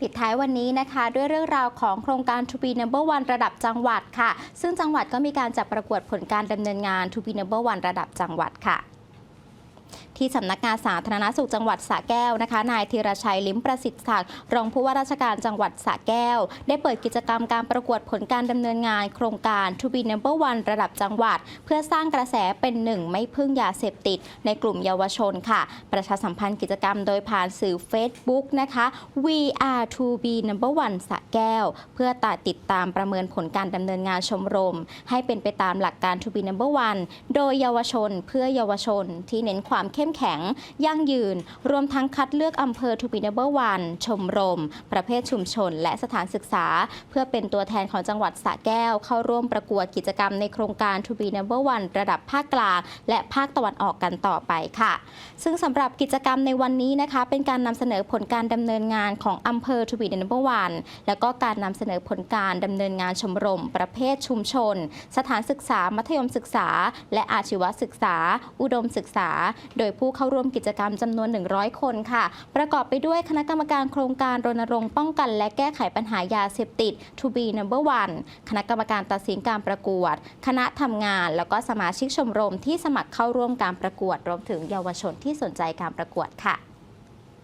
ปิดท้ายวันนี้นะคะด้วยเรื่องราวของโครงการ To be number one ระดับจังหวัดค่ะ ซึ่งจังหวัดก็มีการจัดประกวดผลการดำเนินงาน To be number one ระดับจังหวัดค่ะ ที่สำนักงานสาธารณสุขจังหวัดสระแก้วนะคะนายธีรชัยลิ้มประสิทธิ์ศักดิ์รองผู้ว่าราชการจังหวัดสระแก้ว ได้เปิดกิจกรรมการประกวดผลการดำเนินงานโครงการ To be number one ระดับจังหวัด เพื่อสร้างกระแสเป็นหนึ่งไม่พึ่งยาเสพติด ในกลุ่มเยาวชนค่ะ ประชาสัมพันธ์กิจกรรมโดยผ่านสื่อ Facebook นะคะ We are to be number one สระแก้ว เพื่อตัดติดตามประเมินผลการดำเนินงานชมรม ให้เป็นไปตามหลักการ To be number one โดยเยาวชนเพื่อเยาวชนที่เน้นความเข้มแข็ง ยั่งยืน รวมทั้งคัดเลือกอำเภอ To be number one ชมรม ประเภทชุมชน และสถานศึกษา เพื่อเป็นตัวแทนของจังหวัดสระแก้ว เข้าร่วมประกวดกิจกรรมในโครงการ To be number one ระดับภาคกลาง และภาคตะวันออกกันต่อไปค่ะ ซึ่งสำหรับกิจกรรมในวันนี้นะคะ เป็นการนำเสนอผลการดำเนินงานของอำเภอ To be number one แล้วก็การนำเสนอผลการดำเนินงานชมรม ประเภทชุมชน สถานศึกษามัธยมศึกษา และอาชีวศึกษา อุดมศึกษา โดยผู้เข้าร่วมกิจกรรมจำนวน 100 คนค่ะ ประกอบไปด้วยคณะกรรมการโครงการรณรงค์ป้องกันและแก้ไขปัญหายาเสพติด To be number one คณะกรรมการตัดสินการประกวด คณะทำงาน แล้วก็สมาชิกชมรมที่สมัครเข้าร่วมการประกวด รวมถึงเยาวชนที่สนใจการประกวดค่ะ